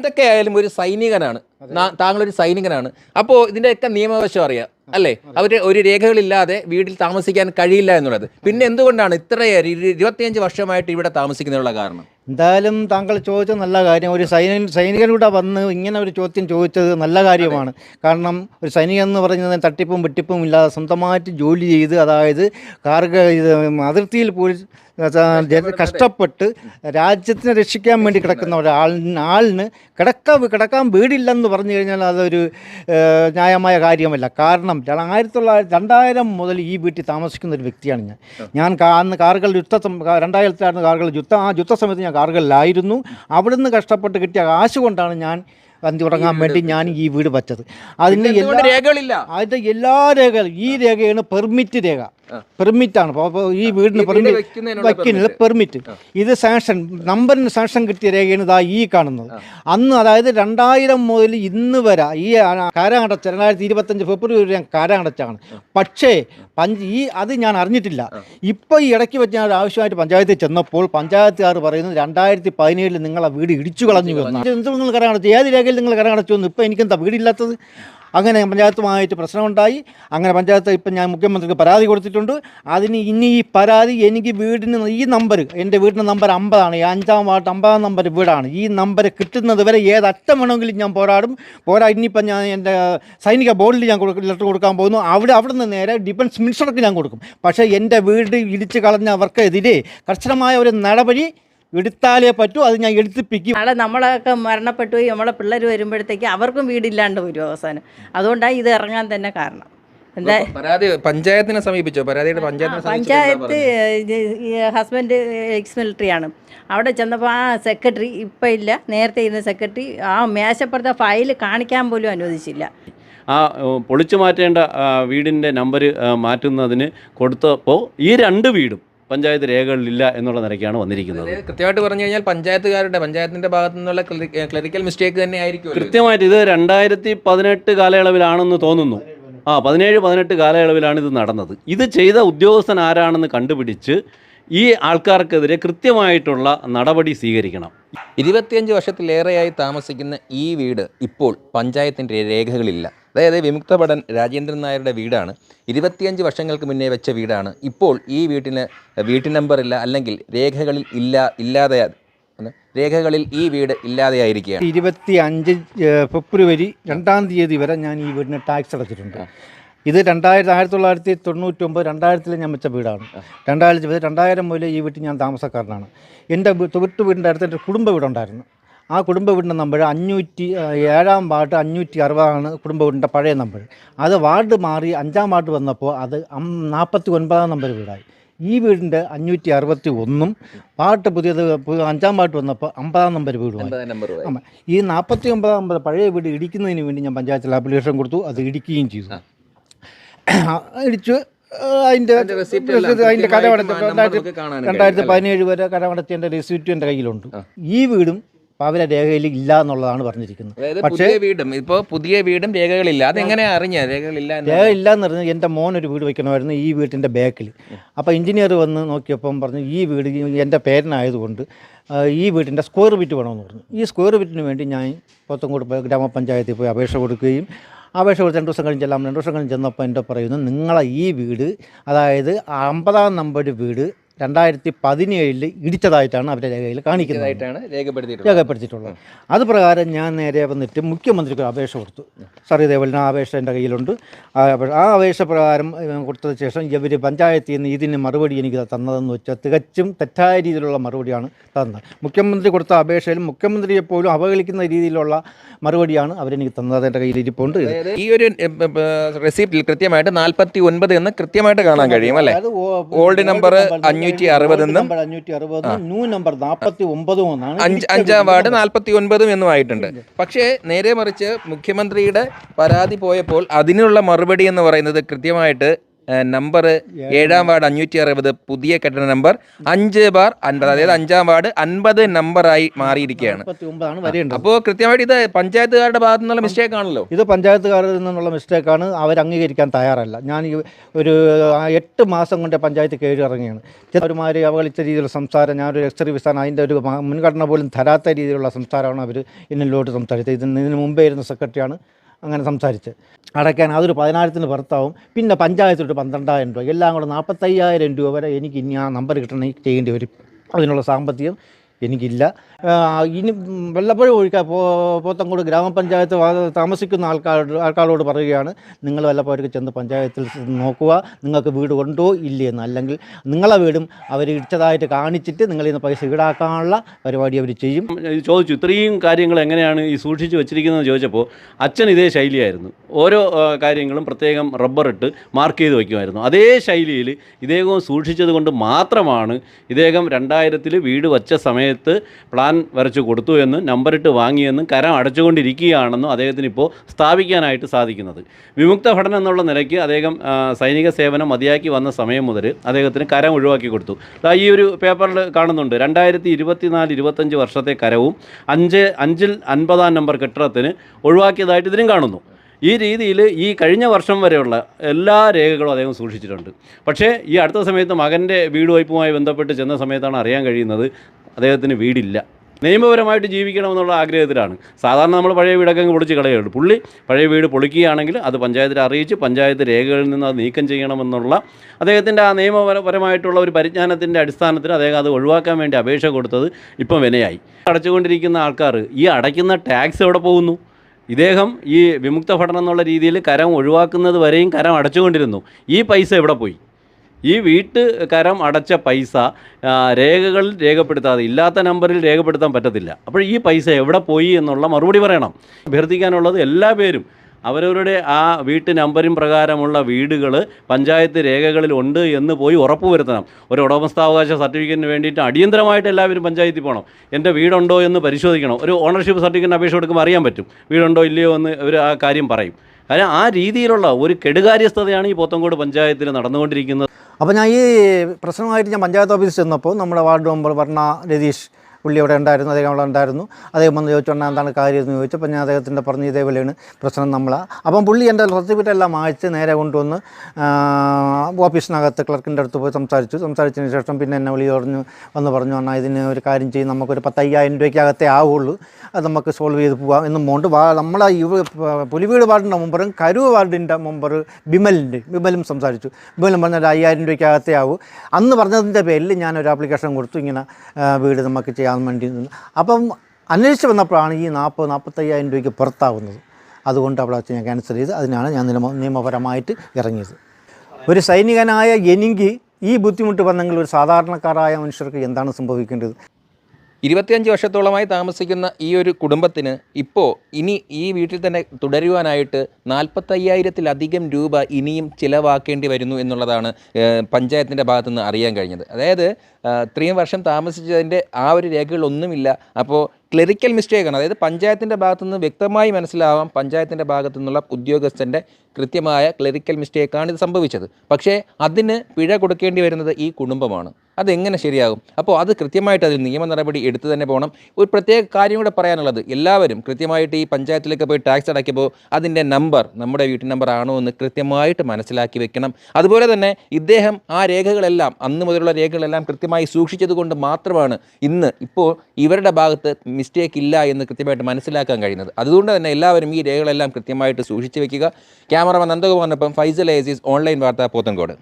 എന്തൊക്കെ ആയാലും ഒരു സൈനികനാണ്. താങ്കളൊരു സൈനികനാണ്. അപ്പോൾ ഇതിന്റെയൊക്കെ നിയമവശം അറിയാം അല്ലേ? അവർ ഒരു രേഖകളില്ലാതെ വീട്ടിൽ താമസിക്കാൻ കഴിയില്ല എന്നുള്ളത്. പിന്നെ എന്തുകൊണ്ടാണ് ഇത്രയേറെ ഇരു- ഇരുപത്തിയഞ്ച് വർഷമായിട്ട് ഇവിടെ താമസിക്കുന്നതിനുള്ള കാരണം? എന്തായാലും താങ്കൾ ചോദിച്ച നല്ല കാര്യം. ഒരു സൈനികൻ സൈനികനൂടെ വന്ന് ഇങ്ങനെ ഒരു ചോദ്യം ചോദിച്ചത് നല്ല കാര്യമാണ്. കാരണം ഒരു സൈനികൻ എന്ന് പറയുന്നത് തട്ടിപ്പും വെട്ടിപ്പും ഇല്ലാതെ സ്വന്തമായിട്ട് ജോലി ചെയ്ത് അതായത് കാർഗ അതിർത്തിയിൽ പോയി കഷ്ടപ്പെട്ട് രാജ്യത്തിനെ രക്ഷിക്കാൻ വേണ്ടി കിടക്കുന്ന ഒരാളിന് ആളിന് കിടക്കാൻ കിടക്കാൻ വീടില്ലെന്ന് പറഞ്ഞു കഴിഞ്ഞാൽ അതൊരു ന്യായമായ കാര്യമല്ല. കാരണം ആയിരത്തി തൊള്ളായിരത്തി രണ്ടായിരം മുതൽ ഈ വീട്ടിൽ താമസിക്കുന്ന ഒരു വ്യക്തിയാണ് ഞാൻ. ഞാൻ അന്ന് കാർഗിൽ യുദ്ധ രണ്ടായിരത്തിലായിരുന്നു കാർഗിൽ യുദ്ധ ആ യുദ്ധ സമയത്ത് ഞാൻ കാർഗിലായിരുന്നു അവിടുന്ന് കഷ്ടപ്പെട്ട് കിട്ടിയ കാശ് കൊണ്ടാണ് ഞാൻ വന്തി ഉറങ്ങാൻ വേണ്ടി ഞാൻ ഈ വീട് വച്ചത്. അതിന്റെ എല്ലാ രേഖകളില്ല? അതിന്റെ എല്ലാ രേഖകളും ഈ രേഖയാണ് പെർമിറ്റ് രേഖ. പെർമിറ്റ് ആണ്. അപ്പോൾ ഈ വീടിന് വയ്ക്കുന്നതിന് പെർമിറ്റ് വയ്ക്കുന്നില്ല പെർമിറ്റ് ഇത് സാങ്ഷൻ നമ്പറിന് സാങ്ഷൻ കിട്ടിയ രേഖയാണ് ഇതാ ഈ കാണുന്നത്. അന്ന് അതായത് രണ്ടായിരം മുതൽ ഇന്ന് വരെ ഈ കാരാടച്ച രണ്ടായിരത്തി ഇരുപത്തഞ്ച് ഫെബ്രുവരി വരെ ഞാൻ പക്ഷേ പഞ്ച് ഈ അത് ഞാൻ അറിഞ്ഞിട്ടില്ല. ഇപ്പോൾ ഈ ഇടയ്ക്ക് വെച്ച് ഞാൻ ആവശ്യമായിട്ട് പഞ്ചായത്തിൽ ചെന്നപ്പോൾ പഞ്ചായത്തുകാർ പറയുന്നത് രണ്ടായിരത്തി പതിനേഴിൽ നിങ്ങളെ വീട് ഇടിച്ചു കളഞ്ഞു എന്നാണ്. എന്ത് നിങ്ങൾ കരകടച്ചു ഏത് രേഖയിൽ നിങ്ങൾ കരകടച്ചു എന്ന്? ഇപ്പോൾ എനിക്കെന്താ വീടില്ലാത്തത്? അങ്ങനെ പഞ്ചായത്തുമായിട്ട് പ്രശ്നമുണ്ടായി. അങ്ങനെ പഞ്ചായത്ത് ഇപ്പം ഞാൻ മുഖ്യമന്ത്രിക്ക് പരാതി കൊടുത്തിട്ടുണ്ട്. അതിന് ഇനി ഈ പരാതി എനിക്ക് വീടിന് ഈ നമ്പർ എന്റെ വീടിന്റെ നമ്പർ അമ്പതാണ്. ഈ അഞ്ചാം വാർഡ് അമ്പതാം നമ്പർ വീടാണ്. ഈ നമ്പർ കിട്ടുന്നത് വരെ ഏത് അറ്റം വേണമെങ്കിലും ഞാൻ പോരാടും. പോരാ ഇനിയിപ്പം ഞാൻ എന്റെ സൈനിക ബോർഡിൽ ഞാൻ കൊടുക്കും ലെറ്റർ കൊടുക്കാൻ പോകുന്നു. അവിടെ അവിടെ നിന്ന് നേരെ ഡിഫൻസ് മിനിസ്റ്റർക്ക് ഞാൻ കൊടുക്കും. പക്ഷേ എന്റെ വീട് ഇടിച്ച് കളഞ്ഞവർക്കെതിരെ കർശനമായ ഒരു നടപടി എടുത്താലേ പറ്റൂ അത് ഞാൻ എടുത്തിപ്പിക്കും നാളെ നമ്മളൊക്കെ മരണപ്പെട്ടു പോയി നമ്മളെ പിള്ളേർ വരുമ്പോഴത്തേക്ക് അവർക്കും വീടില്ലാണ്ട് വരും അവസാനം? അതുകൊണ്ടാണ് ഇത് ഇറങ്ങാൻ തന്നെ കാരണം. എന്താ പരാതി പഞ്ചായത്തിനെ സമീപിച്ചോ? പരാതിയുടെ പഞ്ചായത്തിനെ പഞ്ചായത്ത് ഹസ്ബൻഡ് എക്സ് മിലിറ്ററി ആണ് അവിടെ ചെന്നപ്പോൾ ആ സെക്രട്ടറി ഇപ്പം ഇല്ല നേരത്തെ ഇരുന്ന സെക്രട്ടറി ആ മേശപ്പുറത്തെ ഫയൽ കാണിക്കാൻ പോലും അനുവദിച്ചില്ല. ആ പൊളിച്ചു മാറ്റേണ്ട വീടിന്റെ നമ്പർ മാറ്റുന്നതിന് കൊടുത്തപ്പോൾ ഈ രണ്ട് വീടും പഞ്ചായത്ത് രേഖകളിലില്ല എന്നുള്ള നിലയ്ക്കാണ് വന്നിരിക്കുന്നത്. കൃത്യമായിട്ട് പറഞ്ഞു കഴിഞ്ഞാൽ പഞ്ചായത്തുകാരുടെ പഞ്ചായത്തിന്റെ ഭാഗത്തു നിന്നുള്ള ക്ലറിക്കൽ മിസ്റ്റേക്ക് തന്നെ ആയിരിക്കും കൃത്യമായിട്ട് ഇത് രണ്ടായിരത്തി പതിനെട്ട് കാലയളവിലാണെന്ന് തോന്നുന്നു. ആ പതിനേഴ് പതിനെട്ട് കാലയളവിലാണ് ഇത് നടന്നത്. ഇത് ചെയ്ത ഉദ്യോഗസ്ഥൻ ആരാണെന്ന് കണ്ടുപിടിച്ച് ഈ ആൾക്കാർക്കെതിരെ കൃത്യമായിട്ടുള്ള നടപടി സ്വീകരിക്കണം. ഇരുപത്തിയഞ്ച് വർഷത്തിലേറെയായി താമസിക്കുന്ന ഈ വീട് ഇപ്പോൾ പഞ്ചായത്തിന്റെ രേഖകളില്ല അതായത് വിമുക്ത ഭടൻ രാജേന്ദ്രൻ നായരുടെ വീടാണ്. ഇരുപത്തിയഞ്ച് വർഷങ്ങൾക്ക് മുന്നേ വെച്ച വീടാണ്. ഇപ്പോൾ ഈ വീട്ടിന് വീട്ടു ഇല്ല അല്ലെങ്കിൽ രേഖകളിൽ ഇല്ല ഇല്ലാതെ രേഖകളിൽ ഈ വീട് ഇല്ലാതെയായിരിക്കുകയാണ് ഇരുപത്തി അഞ്ച് ഫെബ്രുവരി രണ്ടാം തീയതി വരെ ഞാൻ ഈ വീടിന് ടാക്സ് അടച്ചിട്ടുണ്ട്. ഇത് രണ്ടായിരത്തി ആയിരത്തി തൊള്ളായിരത്തി തൊണ്ണൂറ്റി ഒമ്പത് രണ്ടായിരത്തിൽ ഞാൻ വെച്ച വീടാണ്. രണ്ടായിരത്തി രണ്ടായിരം മുതൽ ഈ വീട്ടിൽ ഞാൻ താമസക്കാരനാണ്. എന്റെ തൊട്ട് വീടിന്റെ അടുത്ത് എന്റെ കുടുംബ വീടുണ്ടായിരുന്നു. ആ കുടുംബ വീടിന്റെ നമ്പർ അഞ്ഞൂറ്റി ഏഴാം വാർഡ് അഞ്ഞൂറ്റി അറുപതാണ് കുടുംബ വീടിന്റെ പഴയ നമ്പർ. അത് വാർഡ് മാറി അഞ്ചാം വാർഡ് വന്നപ്പോൾ അത് നാൽപ്പത്തി ഒൻപതാം നമ്പർ വീടായി. ഈ വീടിന്റെ അഞ്ഞൂറ്റി അറുപത്തി ഒന്നും പാട്ട് പുതിയത് അഞ്ചാം പാട്ട് വന്നപ്പോൾ അമ്പതാം നമ്പർ നമ്പർ ഈ നാൽപ്പത്തി ഒമ്പതാം നമ്പർ പഴയ വീട് ഇടിക്കുന്നതിന് വേണ്ടി ഞാൻ പഞ്ചായത്തിൽ ആപ്ലിക്കേഷൻ കൊടുത്തു അത് ഇടിക്കുകയും ചെയ്തു. ഇടിച്ച് അതിന്റെ അതിന്റെ കൃത്യമായിട്ട് കടത്തി രണ്ടായിരത്തി പതിനേഴ് വരെ രണ്ടായിരത്തി കടത്തി പതിനേഴ് വരെ കരമടച്ചതിന്റെ റെസിപ്റ്റ് എന്റെ കയ്യിലുണ്ട്. ഈ വീടും പവല രേഖയിൽ ഇല്ല എന്നുള്ളതാണ് പറഞ്ഞിരിക്കുന്നത്. പക്ഷേ പുതിയ വീടും ഇപ്പോൾ പുതിയ വീടും രേഖകളില്ല. അതെങ്ങനെ അറിഞ്ഞ? രേഖകളില്ല രേഖ ഇല്ല എന്ന് പറഞ്ഞാൽ എന്റെ മോൻ ഒരു വീട് വെക്കണമായിരുന്നു ഈ വീട്ടിന്റെ ബാക്കിൽ അപ്പോൾ എഞ്ചിനീയർ വന്ന് നോക്കിയപ്പം പറഞ്ഞു ഈ വീട് എന്റെ എന്റെ പേരനായതുകൊണ്ട് ഈ വീട്ടിന്റെ സ്ക്വയർ ഫീറ്റ് വേണമെന്ന് പറഞ്ഞു. ഈ സ്ക്വയർ ഫീറ്റിന് വേണ്ടി ഞാൻ പോത്തങ്കോട് ഗ്രാമപഞ്ചായത്തിൽ പോയി അപേക്ഷ കൊടുക്കുകയും അപേക്ഷ കൊടുത്ത് രണ്ട് ദിവസം കഴിഞ്ഞ് ചെല്ലാം. രണ്ട് ദിവസം കഴിഞ്ഞ് ചെന്നപ്പോൾ എന്റെ പറയുന്നു നിങ്ങളെ ഈ വീട് അതായത് അമ്പതാം നമ്പർ വീട് രണ്ടായിരത്തി പതിനേഴിൽ ഇടിച്ചതായിട്ടാണ് അവരുടെ രേഖയിൽ കാണിക്കുന്നത്. ഇതായിട്ടാണ് രേഖപ്പെടുത്തിയിട്ടുള്ളത്. രേഖപ്പെടുത്തിയിട്ടുള്ളത്. അത് പ്രകാരം ഞാൻ നേരെ വന്നിട്ട് മുഖ്യമന്ത്രിക്ക് ഒരു അപേക്ഷ കൊടുത്തു. സാർ ഇതേപോലെ ആ അപേക്ഷ എന്റെ കയ്യിലുണ്ട്. ആ അപേ- ആ അപേക്ഷ പ്രകാരം ഏഹ്, കൊടുത്തതിന് ശേഷം ഇവർ പഞ്ചായത്തിൽ നിന്ന് ഇതിന് മറുപടി എനിക്ക് തന്നതെന്ന് വെച്ചാൽ തികച്ചും തെറ്റായ രീതിയിലുള്ള മറുപടിയാണ് തന്നത്. മുഖ്യമന്ത്രി കൊടുത്ത അപേക്ഷയിൽ മുഖ്യമന്ത്രിയെ പോലും അവഹേളിക്കുന്ന രീതിയിലുള്ള മറുപടിയാണ് അവരെനിക്ക് തന്നത്. എന്റെ കയ്യിൽ ഇരിപ്പുണ്ട്. ഇത് അതായത് ഈ ഒരു റെസിപ്റ്റിൽ കൃത്യമായിട്ട് നാൽപ്പത്തി ഒൻപത് എന്ന് കൃത്യമായിട്ട് കാണാൻ കഴിയും അല്ലേ? അത് ഓ- ഓൾഡ് നമ്പർ അഞ്ഞൂറ്റി അഞ്ഞൂറ്റി അറുപതും ന്യൂ നമ്പർ നാൽപ്പത്തി ഒമ്പതും എന്നാണ് അഞ്ച് അഞ്ചാം വാർഡ് നാൽപ്പത്തി ഒൻപതും എന്നും ആയിട്ടുണ്ട്. പക്ഷേ നേരെ മറിച്ച് മുഖ്യമന്ത്രിയുടെ പരാതി പോയപ്പോൾ അതിനുള്ള മറുപടി എന്ന് പറയുന്നത് കൃത്യമായിട്ട് നമ്പർ ഏഴാം വാർഡ് അഞ്ഞൂറ്റി അറുപത് പുതിയ കെട്ടിട നമ്പർ അഞ്ച് ബാർ അൻപത് അതായത് അഞ്ചാം വാർഡ് അൻപത് നമ്പറായി മാറിയിരിക്കുകയാണ്. അപ്പോൾ കൃത്യമായിട്ട് ഇത് പഞ്ചായത്തുകാരുടെ ഭാഗത്തു നിന്നുള്ള മിസ്റ്റേക്ക് ആണല്ലോ. ഇത് പഞ്ചായത്തുകാരിൽ നിന്നുള്ള മിസ്റ്റേക്കാണ് അവർ അംഗീകരിക്കാൻ തയ്യാറല്ല. ഞാൻ ഈ ഒരു എട്ട് മാസം കൊണ്ട് പഞ്ചായത്ത് കയറി ഇറങ്ങിയാണ്. ഒരുമാതിരി അവഗണിച്ച രീതിയിലുള്ള സംസാരം ഞാനൊരു എക്സ്ട്രി വിസാൻ അതിന്റെ ഒരു മുൻഗണന പോലും തരാത്ത രീതിയിലുള്ള സംസാരമാണ് അവർ ഇന്നിലോട്ട് സംസാരിച്ചത്. ഇതിന് ഇതിന് മുമ്പേ ഇരുന്ന സെക്രട്ടറിയാണ് അങ്ങനെ സംസാരിച്ച്. അടയ്ക്കാൻ അതൊരു പതിനായിരത്തിന് പുറത്താവും. പിന്നെ പഞ്ചായത്തിലോട്ട് പന്ത്രണ്ടായിരം രൂപ. എല്ലാം കൂടെ നാൽപ്പത്തയ്യായിരം രൂപ വരെ എനിക്ക് ഇനി ആ നമ്പർ കിട്ടണമെങ്കിൽ ചെയ്യേണ്ടി വരും. അതിനുള്ള സാമ്പത്തികം എനിക്കില്ല. ഇനി വല്ലപ്പോഴും ഒഴിക്കാൻ പോത്തങ്കോട് ഗ്രാമപഞ്ചായത്ത് താമസിക്കുന്ന ആൾക്കാരോട് ആൾക്കാരോട് പറയുകയാണ് നിങ്ങൾ വല്ലപ്പോഴും ചെന്ന് പഞ്ചായത്തിൽ നോക്കുക നിങ്ങൾക്ക് വീട് ഉണ്ടോ ഇല്ലയെന്ന് അല്ലെങ്കിൽ നിങ്ങളെ വീടും അവർ ഇടിച്ചതായിട്ട് കാണിച്ചിട്ട് നിങ്ങളിൽ നിന്ന് പൈസ ഈടാക്കാനുള്ള പരിപാടി അവർ ചെയ്യും. ചോദിച്ചു ഇത്രയും കാര്യങ്ങൾ എങ്ങനെയാണ് ഈ സൂക്ഷിച്ചു വെച്ചിരിക്കുന്നത് ചോദിച്ചപ്പോൾ അച്ഛൻ ഇതേ ശൈലിയായിരുന്നു. ഓരോ കാര്യങ്ങളും പ്രത്യേകം റബ്ബറിട്ട് മാർക്ക് ചെയ്ത് വയ്ക്കുമായിരുന്നു അതേ ശൈലിയിൽ ഇദ്ദേഹം സൂക്ഷിച്ചത് കൊണ്ട് മാത്രമാണ് ഇദ്ദേഹം രണ്ടായിരത്തിൽ വീട് വച്ച സമയത്ത് പ്ലാൻ വരച്ചു കൊടുത്തു എന്നും നമ്പറിട്ട് വാങ്ങിയെന്നും കരം അടച്ചുകൊണ്ടിരിക്കുകയാണെന്നും അദ്ദേഹത്തിന് ഇപ്പോൾ സ്ഥാപിക്കാനായിട്ട് സാധിക്കുന്നത്. വിമുക്ത ഭടൻ എന്നുള്ള നിലയ്ക്ക് അദ്ദേഹം സൈനിക സേവനം മതിയാക്കി വന്ന സമയം മുതൽ അദ്ദേഹത്തിന് കരം ഒഴിവാക്കി കൊടുത്തു. ഈ ഒരു പേപ്പറിൽ കാണുന്നുണ്ട് രണ്ടായിരത്തി ഇരുപത്തിനാല് ഇരുപത്തഞ്ച് വർഷത്തെ കരവും അഞ്ച് അഞ്ചിൽ അൻപതാം നമ്പർ കെട്ടിടത്തിന് ഒഴിവാക്കിയതായിട്ട് ഇതിനും കാണുന്നു. ഈ രീതിയിൽ ഈ കഴിഞ്ഞ വർഷം വരെയുള്ള എല്ലാ രേഖകളും അദ്ദേഹം സൂക്ഷിച്ചിട്ടുണ്ട്. പക്ഷേ ഈ അടുത്ത സമയത്ത് മകന്റെ വീട് വയ്പുമായി ബന്ധപ്പെട്ട് ചെന്ന സമയത്താണ് അറിയാൻ കഴിയുന്നത് അദ്ദേഹത്തിന് വീടില്ല. നിയമപരമായിട്ട് ജീവിക്കണമെന്നുള്ള ആഗ്രഹത്തിലാണ്. സാധാരണ നമ്മൾ പഴയ വീടൊക്കെ അങ്ങ് പൊളിച്ച് കളയുള്ളൂ. പുള്ളി പഴയ വീട് പൊളിക്കുകയാണെങ്കിൽ അത് പഞ്ചായത്തിൽ അറിയിച്ച് പഞ്ചായത്ത് രേഖകളിൽ നിന്ന് അത് നീക്കം ചെയ്യണമെന്നുള്ള അദ്ദേഹത്തിന്റെ ആ നിയമപരമായിട്ടുള്ള ഒരു പരിജ്ഞാനത്തിന്റെ അടിസ്ഥാനത്തിൽ അദ്ദേഹം അത് ഒഴിവാക്കാൻ വേണ്ടി അപേക്ഷ കൊടുത്തത് ഇപ്പം വിനയായി. അടച്ചുകൊണ്ടിരിക്കുന്ന ആൾക്കാർ ഈ അടയ്ക്കുന്ന ടാക്സ് എവിടെ പോകുന്നു? ഇദ്ദേഹം ഈ വിമുക്ത പഠനം എന്നുള്ള രീതിയിൽ കരം ഒഴിവാക്കുന്നത് വരെയും കരം അടച്ചുകൊണ്ടിരുന്നു. ഈ പൈസ എവിടെ പോയി? ഈ വീട്ട് കരം അടച്ച പൈസ രേഖകളിൽ രേഖപ്പെടുത്താതെ ഇല്ലാത്ത നമ്പറിൽ രേഖപ്പെടുത്താൻ പറ്റത്തില്ല. അപ്പോൾ ഈ പൈസ എവിടെ പോയി എന്നുള്ള മറുപടി പറയണം. അഭ്യർത്ഥിക്കാനുള്ളത് എല്ലാ പേരും അവരവരുടെ ആ വീട്ട് നമ്പറിംഗ് പ്രകാരമുള്ള വീടുകൾ പഞ്ചായത്ത് രേഖകളിൽ ഉണ്ട് എന്ന് പോയി ഉറപ്പുവരുത്തണം. ഒരു ഉടമസ്ഥാവകാശ സർട്ടിഫിക്കറ്റിന് വേണ്ടിയിട്ട് അടിയന്തരമായിട്ട് എല്ലാവരും പഞ്ചായത്തിൽ പോകണം. എന്റെ വീടുണ്ടോ എന്ന് പരിശോധിക്കണം. ഒരു ഓണർഷിപ്പ് സർട്ടിഫിക്കറ്റിന് അപേക്ഷ കൊടുക്കുമ്പോൾ അറിയാൻ പറ്റും. വീടുണ്ടോ ഇല്ലയോ എന്ന് അവർ ആ കാര്യം പറയും. കാരണം ആ രീതിയിലുള്ള ഒരു കെടുകാര്യസ്ഥതയാണ് ഈ പോത്തങ്കോട് പഞ്ചായത്തിൽ നടന്നുകൊണ്ടിരിക്കുന്നത്. അപ്പോൾ ഞാൻ ഈ പ്രശ്നമായിട്ട് ഞാൻ പഞ്ചായത്ത് ഓഫീസിൽ ചെന്നപ്പോൾ നമ്മുടെ വാർഡ് മെമ്പർ പറഞ്ഞ രതീഷ് പുള്ളി അവിടെ ഉണ്ടായിരുന്നു അദ്ദേഹം അവിടെ ഉണ്ടായിരുന്നു. അദ്ദേഹം വന്ന് ചോദിച്ചു "അണ്ണാ, എന്താണ് കാര്യം? എന്ന് ചോദിച്ചപ്പോൾ ഞാൻ അദ്ദേഹത്തിന്റെ പറഞ്ഞ ഇതേപോലെയാണ് പ്രശ്നം നമ്മളാണ് അപ്പം പുള്ളി എന്റെ സർട്ടിഫിക്കറ്റ് എല്ലാം അയച്ച് നേരെ കൊണ്ടുവന്ന് ഓഫീസിനകത്ത് ക്ലർക്കിന്റെ അടുത്ത് പോയി സംസാരിച്ചു. സംസാരിച്ചതിന് ശേഷം പിന്നെ എന്നെ വിളി പറഞ്ഞു വന്ന് പറഞ്ഞു അണ്ണാ ഇതിന് ഒരു കാര്യം ചെയ്യും നമുക്കൊരു പത്തയ്യായിരം രൂപയ്ക്കകത്തേ ആവുള്ളൂ. അത് നമുക്ക് സോൾവ് ചെയ്ത് പോകാം എന്നും മോണ്ട് വാ നമ്മളെ യുവ പുലിവീട് വാർഡിന്റെ മുമ്പറും കരൂർ വാർഡിന്റെ മുമ്പർ ബിമലിന്റെ ബിമലും സംസാരിച്ചു. ബിമലും പറഞ്ഞാൽ അയ്യായിരം രൂപയ്ക്കകത്തേ ആവും. അന്ന് പറഞ്ഞതിന്റെ പേരിൽ ഞാൻ ഒരു ആപ്ലിക്കേഷൻ കൊടുത്തു. ഇങ്ങനെ വീട് നമുക്ക് ചെയ്യാൻ വേണ്ടി നിന്ന്. അപ്പം അന്വേഷിച്ച് വന്നപ്പോഴാണ് ഈ നാൽപ്പത് നാൽപ്പത്തയ്യായിരം രൂപയ്ക്ക് പുറത്താവുന്നത്. അതുകൊണ്ട് അവിടെ വെച്ച് ഞാൻ ക്യാൻസൽ ചെയ്ത് അതിനാണ് ഞാൻ നിയമ നിയമപരമായിട്ട് ഇറങ്ങിയത്. ഒരു സൈനികനായ എനിക്ക് ഈ ബുദ്ധിമുട്ട് വന്നെങ്കിൽ ഒരു സാധാരണക്കാരായ മനുഷ്യർക്ക് എന്താണ് സംഭവിക്കേണ്ടത്? ഇരുപത്തിയഞ്ച് വർഷത്തോളമായി താമസിക്കുന്ന ഈ ഒരു കുടുംബത്തിന് ഇപ്പോൾ ഇനി ഈ വീട്ടിൽ തന്നെ തുടരുവാനായിട്ട് നാൽപ്പത്തയ്യായിരത്തിലധികം രൂപ ഇനിയും ചിലവാക്കേണ്ടി വരുന്നു എന്നുള്ളതാണ് പഞ്ചായത്തിന്റെ ഭാഗത്തുനിന്ന് അറിയാൻ കഴിഞ്ഞത്. അതായത് ഇത്രയും വർഷം താമസിച്ചതിന്റെ ആ ഒരു രേഖകളൊന്നുമില്ല. അപ്പോൾ ക്ലറിക്കൽ മിസ്റ്റേക്കാണ്. അതായത് പഞ്ചായത്തിന്റെ ഭാഗത്തുനിന്ന് വ്യക്തമായി മനസ്സിലാവാം പഞ്ചായത്തിന്റെ ഭാഗത്തു നിന്നുള്ള ഉദ്യോഗസ്ഥന്റെ കൃത്യമായ ക്ലറിക്കൽ മിസ്റ്റേക്കാണ് ഇത് സംഭവിച്ചത്. പക്ഷേ അതിന് പിഴ കൊടുക്കേണ്ടി വരുന്നത് ഈ കുടുംബമാണ്. അതെങ്ങനെ ശരിയാകും? അപ്പോൾ അത് കൃത്യമായിട്ട് അതിൽ നിയമ നടപടി എടുത്തു തന്നെ പോകണം. ഒരു പ്രത്യേക കാര്യം കൂടെ പറയാനുള്ളത് എല്ലാവരും കൃത്യമായിട്ട് ഈ പഞ്ചായത്തിലേക്ക് പോയി ടാക്സ് അടയ്ക്കുമ്പോൾ അതിന്റെ നമ്പർ നമ്മുടെ വീട്ടു നമ്പർ ആണോ എന്ന് കൃത്യമായിട്ട് മനസ്സിലാക്കി വെക്കണം. അതുപോലെ തന്നെ ഇദ്ദേഹം ആ രേഖകളെല്ലാം അന്ന് മുതലുള്ള രേഖകളെല്ലാം കൃത്യമായി സൂക്ഷിച്ചതുകൊണ്ട് മാത്രമാണ് ഇന്ന് ഇപ്പോൾ ഇവരുടെ ഭാഗത്ത് മിസ്റ്റേക്ക് ഇല്ല എന്ന് കൃത്യമായിട്ട് മനസ്സിലാക്കാൻ കഴിയുന്നത്. അതുകൊണ്ട് തന്നെ എല്ലാവരും ഈ രേഖകളെല്ലാം കൃത്യമായിട്ട് സൂക്ഷിച്ചു വെക്കുക. ക്യാമറമാൻ നന്ദകുമാറിനൊപ്പം ഫൈസൽ ഏസീസ് ഓൺലൈൻ വാർത്ത പോത്തൻകോട്.